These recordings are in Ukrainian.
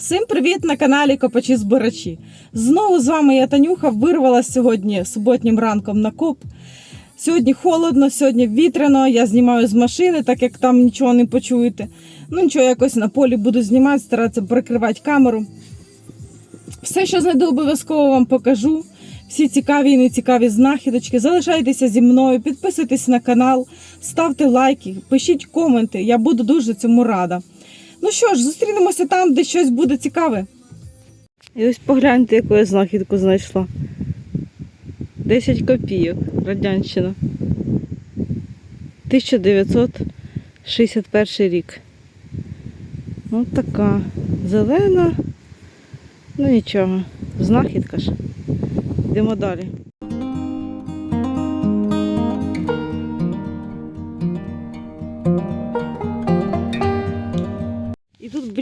Всім привіт на каналі Копачі Збирачі. Знову з вами я Танюха вирвалася сьогодні суботнім ранком на коп. Сьогодні холодно, сьогодні вітряно. Я знімаю з машини, так як там нічого не почуєте. Ну нічого, якось на полі буду знімати, старатися прикривати камеру. Все, що знайду, обов'язково вам покажу. Всі цікаві і нецікаві знахідочки. Залишайтеся зі мною, підписуйтесь на канал, ставте лайки, пишіть коменти. Я буду дуже цьому рада. Ну що ж, зустрінемося там, де щось буде цікаве. І ось погляньте, яку я знахідку знайшла. 10 копійок, Радянщина. 1961 рік. Ось така зелена. Ну нічого, знахідка ж. Йдемо далі.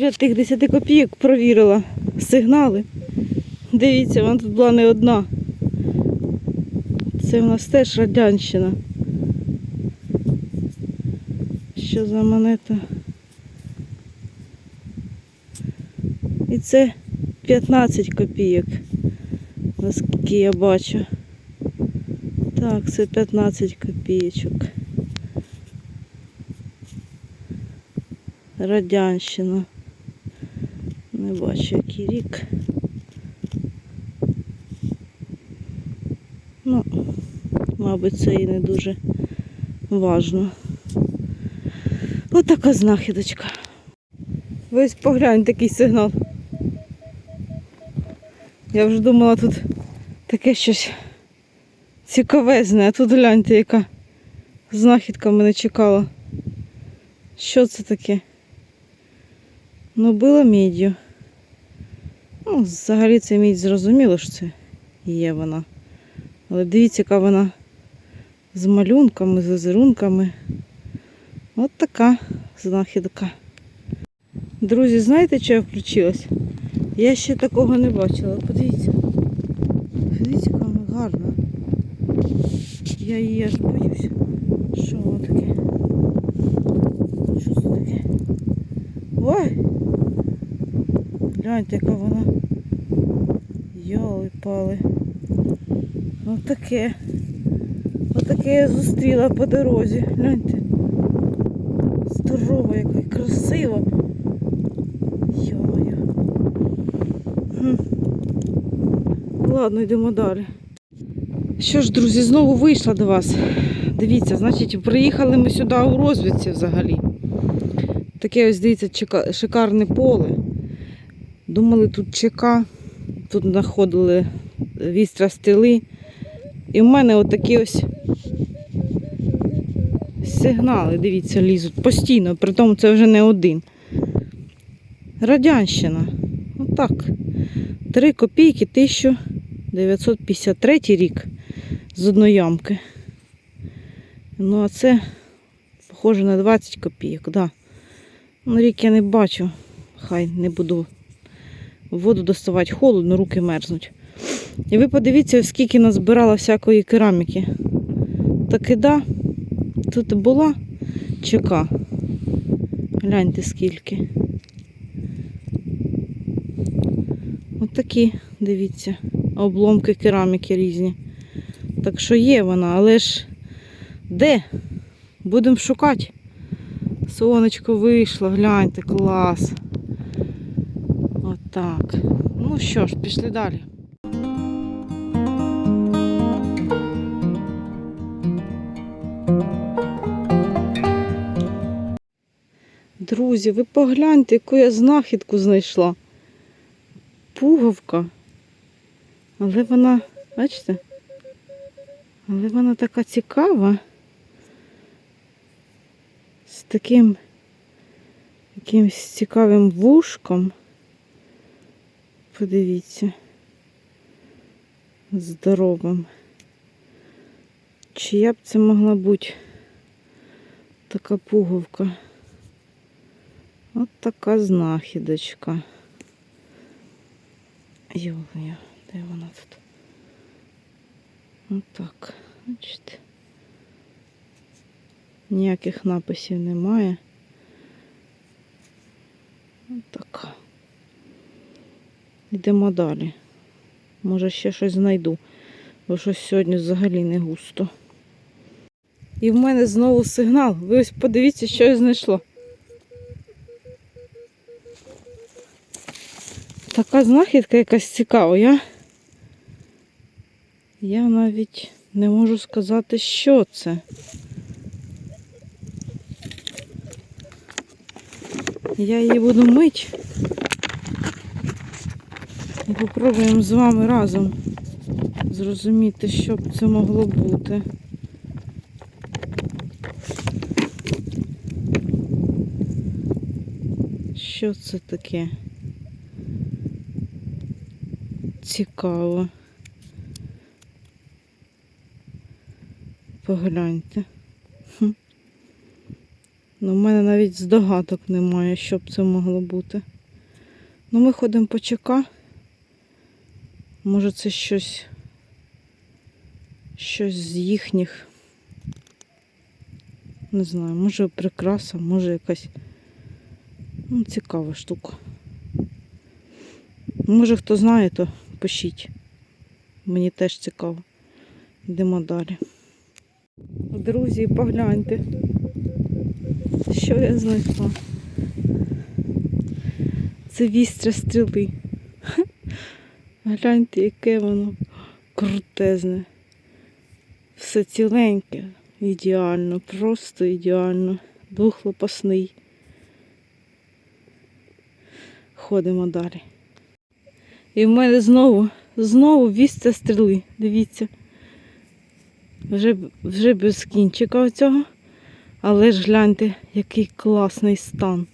Біля тих 10 копійок провірила сигнали. Дивіться, вона тут була не одна. Це в нас теж радянщина. Що за монета? І це 15 копійок, наскільки я бачу. Так, це 15 копійочок. Радянщина. Не бачу, який рік. Ну, мабуть, це і не дуже важно. Отака знахідочка. Ви ось погляньте такий сигнал. Я вже думала, тут таке щось цікавезне, а тут гляньте, яка знахідка мене чекала. Що це таке? Ну, було міддю. Ну, взагалі це мідь зрозуміло, що це є вона. Але дивіться, яка вона з малюнками, з візерунками. От така знахідка. Друзі, знаєте, що я включилась? Я ще такого не бачила. Подивіться. Подивіться, яка вона гарна. Я її аж боюсь. Що воно таке? Що це таке? Ой! Гляньте, яка вона. Йоли пали. Отаке. Отаке я зустріла по дорозі. Гляньте. Здорова, яка і красива. Йо-моє. Ладно, йдемо далі. Що ж, друзі, знову вийшла до вас. Дивіться, значить, приїхали ми сюди у розвідці взагалі. Таке ось, дивіться, шикарне поле. Думали, тут ЧК, тут знаходили вістра стріли. І в мене отакі ось сигнали, дивіться, лізуть постійно, при тому це вже не один. Радянщина. Отак. Три копійки 1953 рік з одноямки. Ну, а це похоже на 20 копійок, да. Ну, рік я не бачу. Хай не буду воду доставати холодно, руки мерзнуть. І ви подивіться, скільки назбирала всякої кераміки. Таки да, тут була чека. Гляньте скільки. От такі, дивіться, обломки кераміки різні. Так що є вона, але ж де? Будемо шукати. Сонечко вийшло, гляньте, клас. Отак. Ну що ж, пішли далі. Друзі, ви погляньте, яку я знахідку знайшла. Пуговка. Але вона, бачите? Але вона така цікава. З таким якимось цікавим вушком. Подивіться. Здоровим. Чия б це могла бути така пуговка? От така знахідочка. Йолия, де вона тут? Отак. Бачите. Ніяких написів немає. Отака. Йдемо далі. Може ще щось знайду, бо щось сьогодні взагалі не густо. І в мене знову сигнал. Ви ось подивіться, що я знайшла. Така знахідка якась цікава. Я, я навіть не можу сказати, що це. Я її буду мити. І попробуємо з вами разом зрозуміти, що б це могло бути. Що це таке? Цікаво. Погляньте. Хм. Ну, в мене навіть здогадок немає, що б це могло бути. Ну, ми ходимо по ЧК. Може це щось, щось з їхніх. Не знаю, може прикраса, може якась ну, цікава штука. Може хто знає, то пишіть. Мені теж цікаво. Йдемо далі. Друзі, погляньте, що я знайшла. Це вістря стріли. Гляньте, яке воно крутезне. Все ціленьке, ідеально, просто ідеально. Двохлопасний. Ходимо далі. І в мене знову, знову вісця стріли. Дивіться. Вже, вже без кінчика оцього. Але ж гляньте, який класний стан.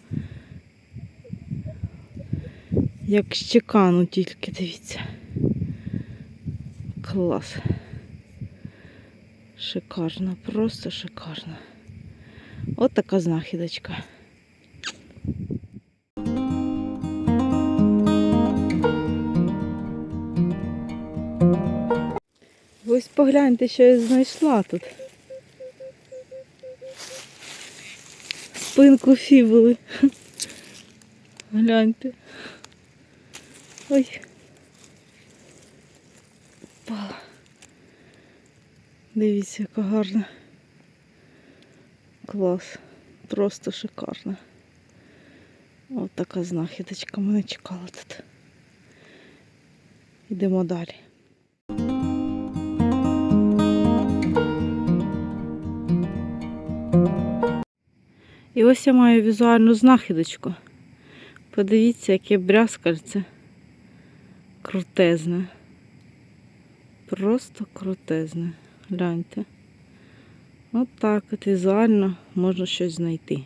Як з чекану тільки, дивіться. Клас. Шикарно, просто шикарно. От така знахідочка. Ось погляньте, що я знайшла тут. Спинку фібули. Гляньте. Ой. Впала. Дивіться, яка гарна. Клас. Просто шикарна. Ось така знахідочка мене чекала тут. Йдемо далі. І ось я маю візуальну знахідочку. Подивіться, яке брязкальце. Крутезне. Просто крутезне. Гляньте. От так от візуально можна щось знайти.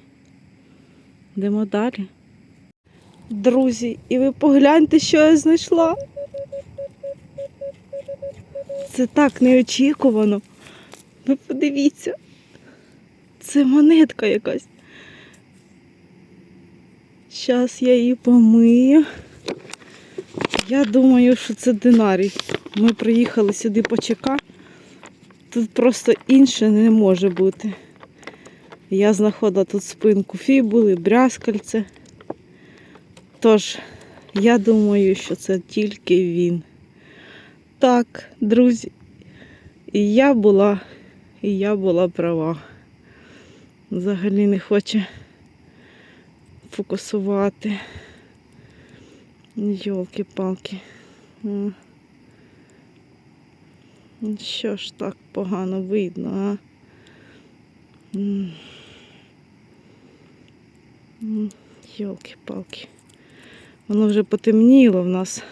Йдемо далі. Друзі, і ви погляньте, що я знайшла. Це так неочікувано. Ви подивіться. Це монетка якась. Зараз я її помию. Я думаю, що це динарій. Ми приїхали сюди по ЧК. Тут просто інше не може бути. Я знаходила тут спинку фібули, брязкальце. Тож, я думаю, що це тільки він. Так, друзі. І я була, і я була права. Взагалі не хоче фокусувати. Йолки-палки. Що ж так погано видно, а? Йолки-палки. Воно вже потемніло в нас.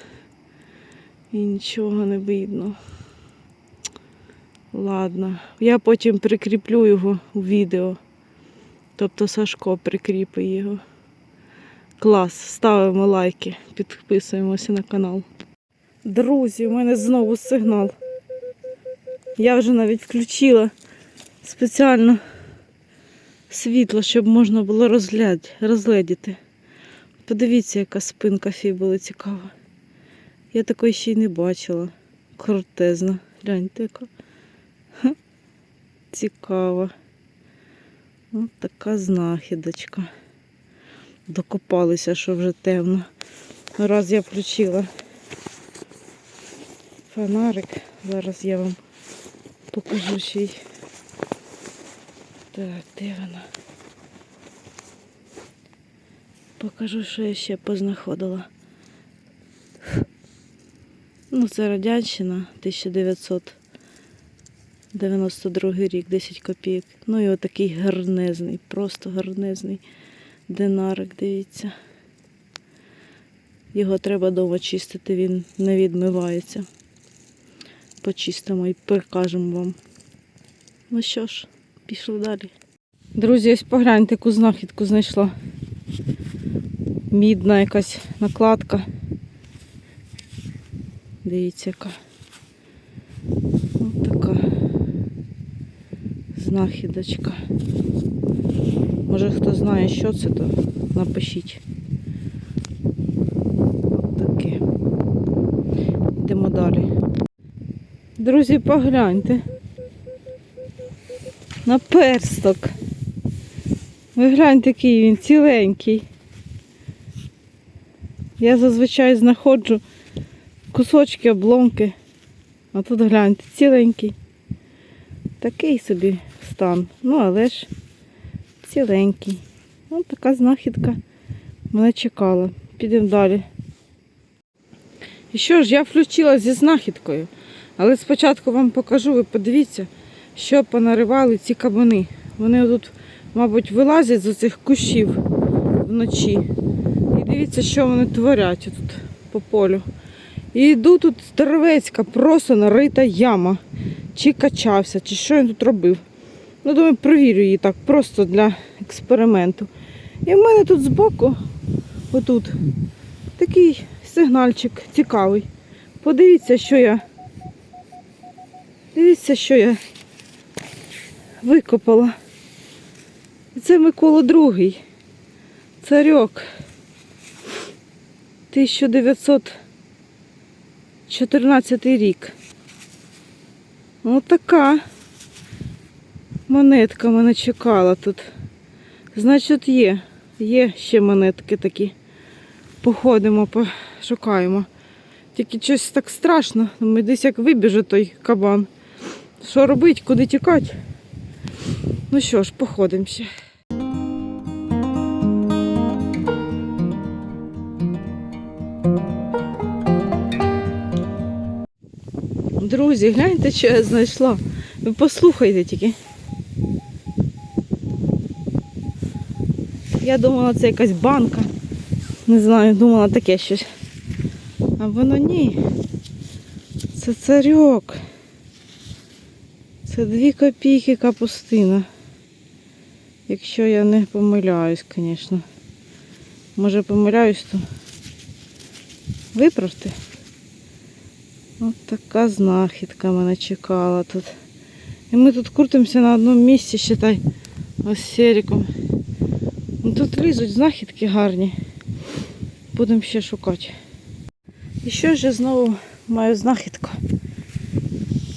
І нічого не видно. Ладно. Я потім прикріплю його у відео. Тобто Сашко прикріпить його. Клас, ставимо лайки, підписуємося на канал. Друзі, у мене знову сигнал. Я вже навіть включила спеціально світло, щоб можна було розгляд... розгледіти. Подивіться, яка спинка фібули цікава. Я такої ще й не бачила. Крутезна. Гляньте, яка. Цікава. Ось така знахідочка. Докопалися, що вже темно. Раз я включила фонарик. Зараз я вам покажу ще й. Так, де вона? Покажу, що я ще познаходила. Ну, це Радянщина, 1992 рік, 10 копійок. Ну і отакий гарнезний, просто гарнезний динарик, дивіться. Його треба дома чистити, він не відмивається. Почистимо і покажемо вам. Ну що ж, пішли далі. Друзі, ось погляньте, яку знахідку знайшла. Мідна якась накладка. Дивіться, яка. Ось така знахідочка. Може хто знає, що це, то напишіть. Таке. Йдемо далі. Друзі, погляньте. На персток. Ви гляньте, який він ціленький. Я зазвичай знаходжу кусочки, обломки. А тут гляньте, ціленький. Такий собі стан. Ну, але ж ціленький. Ось така знахідка мене чекала. Підемо далі. І що ж, я включила зі знахідкою. Але спочатку вам покажу, ви подивіться, що понаривали ці кабани. Вони тут, мабуть, вилазять з цих кущів вночі. І дивіться, що вони творять тут по полю. І йду тут здоровецька, просто нарита яма. Чи качався, чи що він тут робив. Ну, думаю, провірю її так, просто для експерименту. І в мене тут збоку, отут, такий сигнальчик цікавий. Подивіться, що я. Дивіться, що я викопала. Це Микола другий. Царьок. 1914 рік. Ось така монетка мене чекала тут. Значить, є. Є ще монетки такі. Походимо, пошукаємо. Тільки щось так страшно. Ми десь як вибіже той кабан. Що робити, куди тікати? Ну що ж, походимо ще. Друзі, гляньте, що я знайшла. Ви послухайте тільки. Я думала, це якась банка. Не знаю, думала таке щось. А воно ні. Це царьок. Це дві копійки капустина. Якщо я не помиляюсь, звісно. Може помиляюсь, то виправте. Ось така знахідка мене чекала тут. І ми тут крутимося на одному місці, считай, ось серіком. Ну, Тут лізуть знахідки гарні. Будемо ще шукати. І що ж я знову маю знахідку?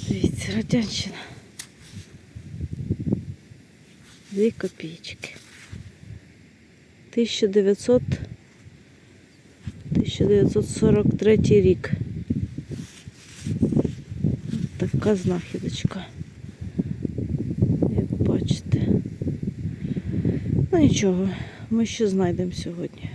Дивіться, радянщина. Дві копійки. 1900 1943 рік. Така знахідочка. Як бачите. Ну нічого, ми ще знайдемо сьогодні.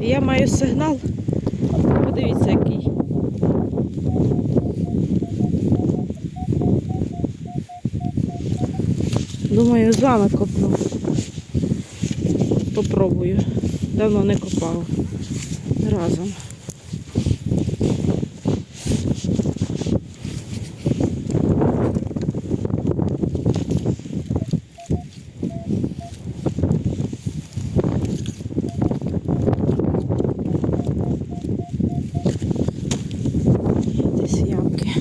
Я маю сигнал. Подивіться, який. Думаю, з вами копну. Попробую. Давно не копала. Разом. Десь ямки.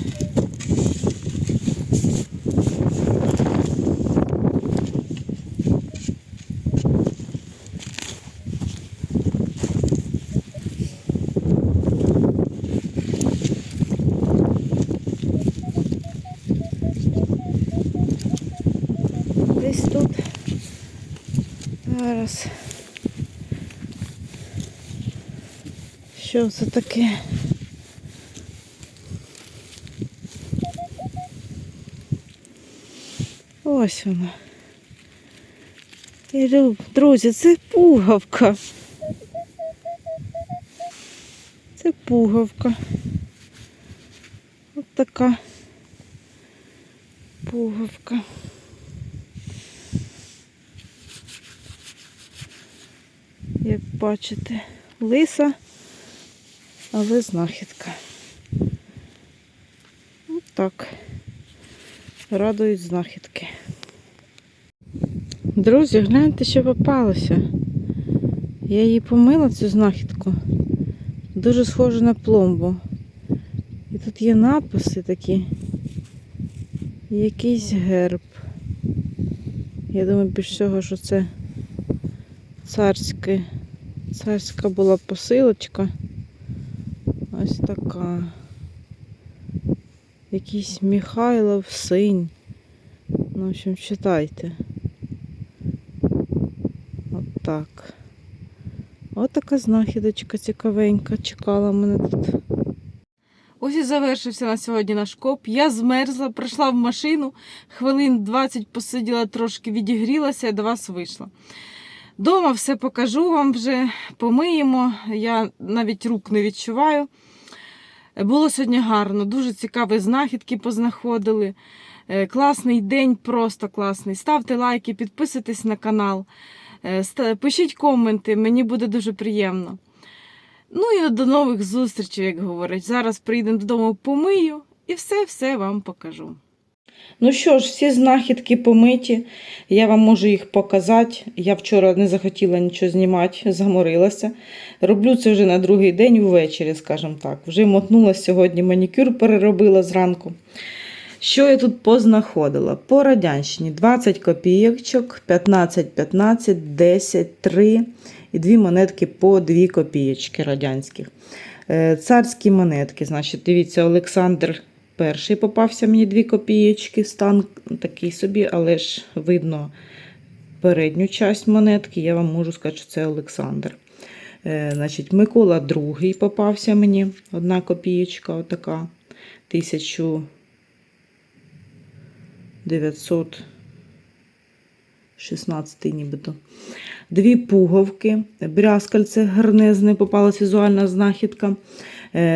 Зараз. Що це таке? Ось вона. І, Друзі, це пугавка. Це пугавка. От така пугавка. Як бачите, лиса, але знахідка. От так. Радують знахідки. Друзі, гляньте, що попалося. Я її помила цю знахідку. Дуже схоже на пломбу. І тут є написи такі. Якийсь герб. Я думаю, більш всього, що це царське, царська була посилочка. Ось така. Якийсь Михайлов синь. Ну, в общем, читайте. От так. От така знахідочка цікавенька. Чекала мене тут. Ось і завершився на сьогодні наш коп. Я змерзла, прийшла в машину, хвилин 20 посиділа, трошки відігрілася і до вас вийшла. Дома все покажу вам вже, помиємо. Я навіть рук не відчуваю. Було сьогодні гарно, дуже цікаві знахідки познаходили. Е, Класний день, просто класний. Ставте лайки, підписуйтесь на канал, Е, пишіть коменти, мені буде дуже приємно. Ну і до нових зустрічей, як говорять. Зараз прийдемо додому, помию і все-все вам покажу. Ну що ж, всі знахідки помиті. Я вам можу їх показати. Я вчора не захотіла нічого знімати, заморилася. Роблю це вже на другий день ввечері, скажімо так. Вже мотнула сьогодні, манікюр переробила зранку. Що я тут познаходила? По радянщині 20 копійочок, 15, 15, 10, 3 і дві монетки по 2 копійочки радянських. Е, Царські монетки, значить, дивіться, Олександр перший попався мені 2 копійочки, стан такий собі, але ж видно передню часть монетки. Я вам можу сказати, що це Олександр. Е, Значить, Микола другий попався мені, одна копієчка, отака, 1916 нібито. Дві пуговки, брязкальце гарнезне, попалась візуальна знахідка,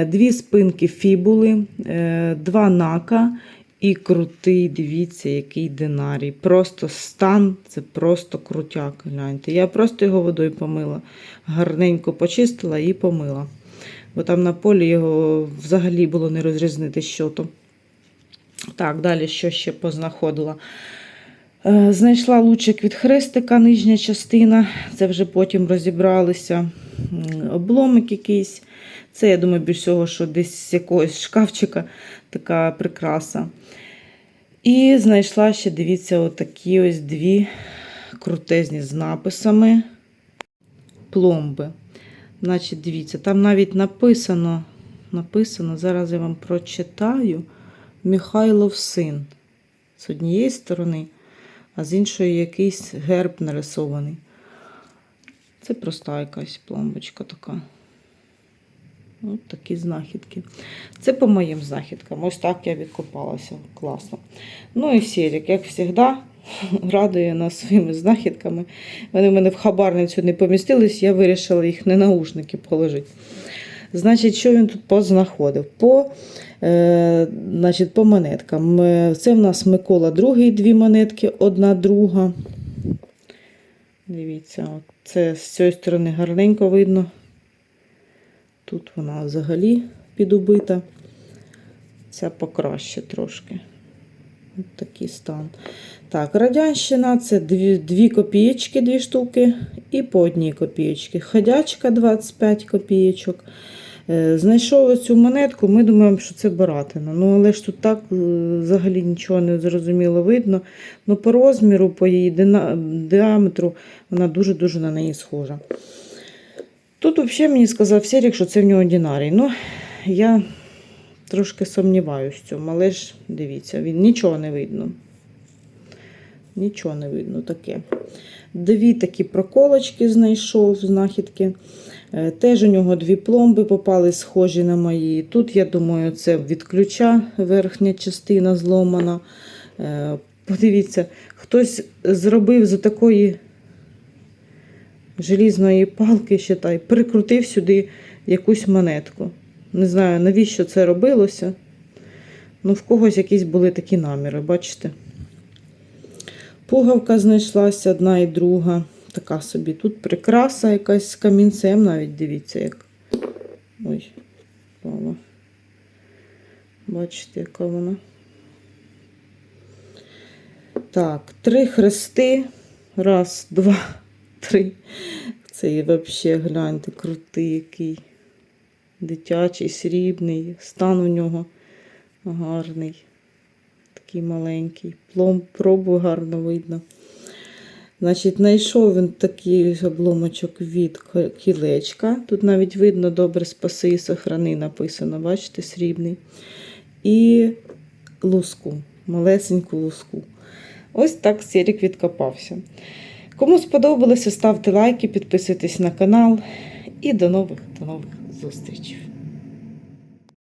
дві спинки фібули, е, два нака і крутий, дивіться, який динарій. Просто стан, це просто крутяк. Гляньте. Я просто його водою помила. Гарненько почистила і помила. Бо там на полі його взагалі було не розрізнити що. Так, далі що ще познаходила. Е, Знайшла лучик від хрестика, нижня частина. Це вже потім розібралися. Обломик якийсь. Це, я думаю, більш всього, що десь з якогось шкафчика така прикраса. І знайшла ще, дивіться, отакі ось дві крутезні з написами пломби. Значить, дивіться, там навіть написано, написано, зараз я вам прочитаю. Михайлов син. З однієї сторони, а з іншої якийсь герб нарисований. Це проста якась пломбочка така. Ось такі знахідки. Це по моїм знахідкам. Ось так я відкопалася. Класно. Ну і Серік, як завжди, радує нас своїми знахідками. Вони в мене в хабарницю не помістились, я вирішила їх не наушники положити. Значить, що він тут познаходив? По, е, значить, по монеткам. Це в нас Микола другий, дві монетки, одна друга. Дивіться, от це з цієї сторони гарненько видно. Тут вона взагалі підубита. Ця покраще трошки. От такий стан. Так, радянщина це дві, дві копієчки, дві штуки, і по одній копієчки. Ходячка 25 копієчок. Е, Знайшов цю монетку, ми думаємо, що це баратина. Ну, але ж тут так е, взагалі нічого не зрозуміло видно. Ну, по розміру, по її діаметру, вона дуже-дуже на неї схожа. Тут взагалі мені сказав Серік, що це в нього динарій. Ну, я трошки сумніваюся в цьому, але ж дивіться, він нічого не видно. Нічого не видно таке. Дві такі проколочки знайшов знахідки. Е, Теж у нього дві пломби попали схожі на мої. Тут, я думаю, це від ключа верхня частина зломана. Е, Подивіться, хтось зробив з такої желізної палки, считай, прикрутив сюди якусь монетку. Не знаю, навіщо це робилося. Ну, в когось якісь були такі наміри, бачите? Пугавка знайшлася одна і друга. Така собі. Тут прикраса якась з камінцем, навіть дивіться, як. Ой, впала. Бачите, яка вона. Так, три хрести. Раз, два, три. Цей взагалі, гляньте, крутий який. Дитячий, срібний. Стан у нього гарний. Такий маленький. Плом, пробу гарно видно. Значить, знайшов він такий обломочок від кілечка. Тут навіть видно добре спаси і сохрани написано, бачите, срібний. І луску, малесеньку луску. Ось так Сірік відкопався. Кому сподобалося, ставте лайки, підписуйтесь на канал і до нових, до нових зустрічей.